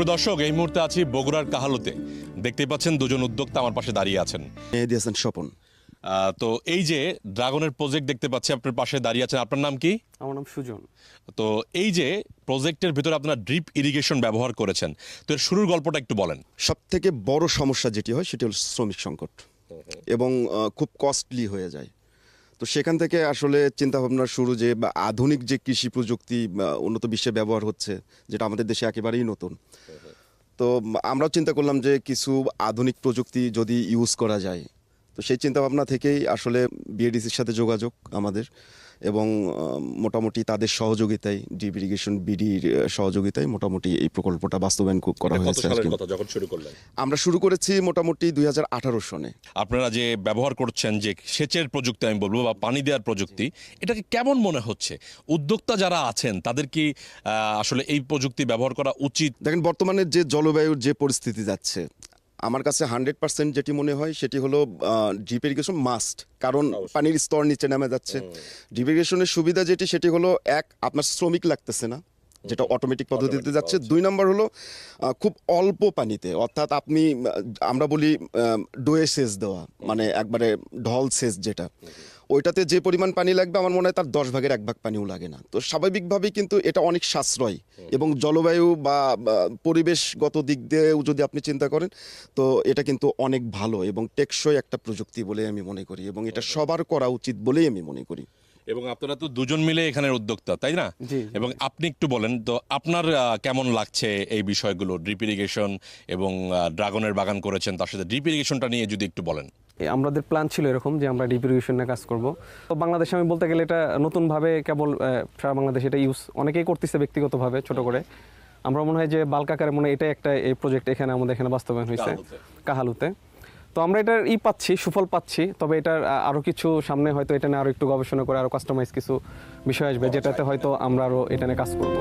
প্রিয় দর্শক এই মুহূর্তে আছি বগুড়ার কাহালুতে। দেখতে পাচ্ছেন দুজন উদ্যোক্তা আমার পাশে দাঁড়িয়ে আছেন। মেহেদি হাসান স্বপন। তো এই যে ড্রাগনের প্রজেক্ট দেখতে পাচ্ছি আপনার পাশে দাঁড়িয়ে আছেন। আপনার নাম কি? আমার নাম সুজন। তো এই যে প্রজেক্টের ভিতরে আপনারা ড্রিপ ইরিগেশন ব্যবহার করেছেন তো এর শুরুর গল্পটা একটু বলেন। সব থেকে বড় সমস্যা যেটি হয় সেটি হল শ্রমিক সংকট। এবং খুব কস্টলি হয়ে যায়। তো সেখান থেকে আসলে চিন্তা চিন্তাভাবনা শুরু যে বা আধুনিক যে কৃষি প্রযুক্তি উন্নত বিশ্বে ব্যবহার হচ্ছে যেটা আমাদের দেশে একেবারেই নতুন। তো আমরাও চিন্তা করলাম যে কিছু আধুনিক প্রযুক্তি যদি ইউজ করা যায় তো সেই চিন্তাভাবনা থেকেই আসলে বিএডিসির সাথে যোগাযোগ আমাদের এবং মোটামুটি তাদের সহযোগিতায় ডিপ ইরিগেশন বিডির সহযোগিতায় মোটামুটি এই প্রকল্পটা বাস্তবায়ন কো- করা হয়েছে যখন শুরু করলেন? আমরা শুরু করেছি মোটামুটি দুই হাজার আঠারো সনে। আপনারা যে ব্যবহার করছেন যে সেচের প্রযুক্তি আমি বলব বা পানি দেওয়ার প্রযুক্তি এটাকে কেমন মনে হচ্ছে? উদ্যোক্তা যারা আছেন তাদের কি আহ, আসলে এই প্রযুক্তি ব্যবহার করা উচিত? দেখেন বর্তমানে যে জলবায়ুর যে পরিস্থিতি যাচ্ছে আমার কাছে হান্ড্রেড পার্সেন্ট যেটি মনে হয় সেটি হলো ড্রিপ ইরিগেশন মাস্ট কারণ পানির স্তর নিচে নামে যাচ্ছে। ড্রিপ ইরিগেশনের সুবিধা যেটি সেটি হলো এক আপনার শ্রমিক লাগতেছে না যেটা অটোমেটিক পদ্ধতিতে যাচ্ছে। দুই নম্বর হলো খুব অল্প পানিতে অর্থাৎ আপনি আমরা বলি ডোয়ে সেচ দেওয়া মানে একবারে ঢল সেচ যেটা। ওইটাতে যে পরিমাণ পানি লাগবে আমার মনে হয় তার দশ ভাগের এক ভাগ পানিও লাগে না। তো স্বাভাবিকভাবেই কিন্তু এটা অনেক সাশ্রয় এবং জলবায়ু বা পরিবেশগত দিক দিয়েও যদি আপনি চিন্তা করেন তো এটা কিন্তু অনেক ভালো এবং টেকসই একটা প্রযুক্তি বলে আমি মনে করি এবং এটা সবার করা উচিত বলেই আমি মনে করি। এবং আপনারা তো দুজন মিলে এখানের উদ্যোক্তা তাই না। এবং আপনি একটু বলেন তো আপনার কেমন লাগছে এই বিষয়গুলো? ড্রিপ ইরিগেশন এবং ড্রাগনের বাগান করেছেন তার সাথে ড্রিপ ইরিগেশনটা নিয়ে যদি একটু বলেন। আমাদের প্ল্যান ছিল এরকম যে আমরা ডিপ ইরিগেশন কাজ করব। তো বাংলাদেশে আমি বলতে গেলে এটা নতুনভাবে কেবল সারা বাংলাদেশে এটা ইউজ অনেকেই করতেছে ব্যক্তিগতভাবে ছোট করে। আমরা মনে হয় যে বাল্ক আকারে মনে হয় এটাই একটা এই প্রজেক্ট এখানে আমাদের এখানে বাস্তবায়ন হয়েছে। কাহালুতে। তো আমরা এটার ই পাচ্ছি সুফল পাচ্ছি তবে এটার আরও কিছু সামনে হয়তো এটা নিয়ে আরও একটু গবেষণা করে আরও কাস্টমাইজ কিছু বিষয় আসবে যেটাতে হয়তো আমরা আরও এটা নিয়ে কাজ করব।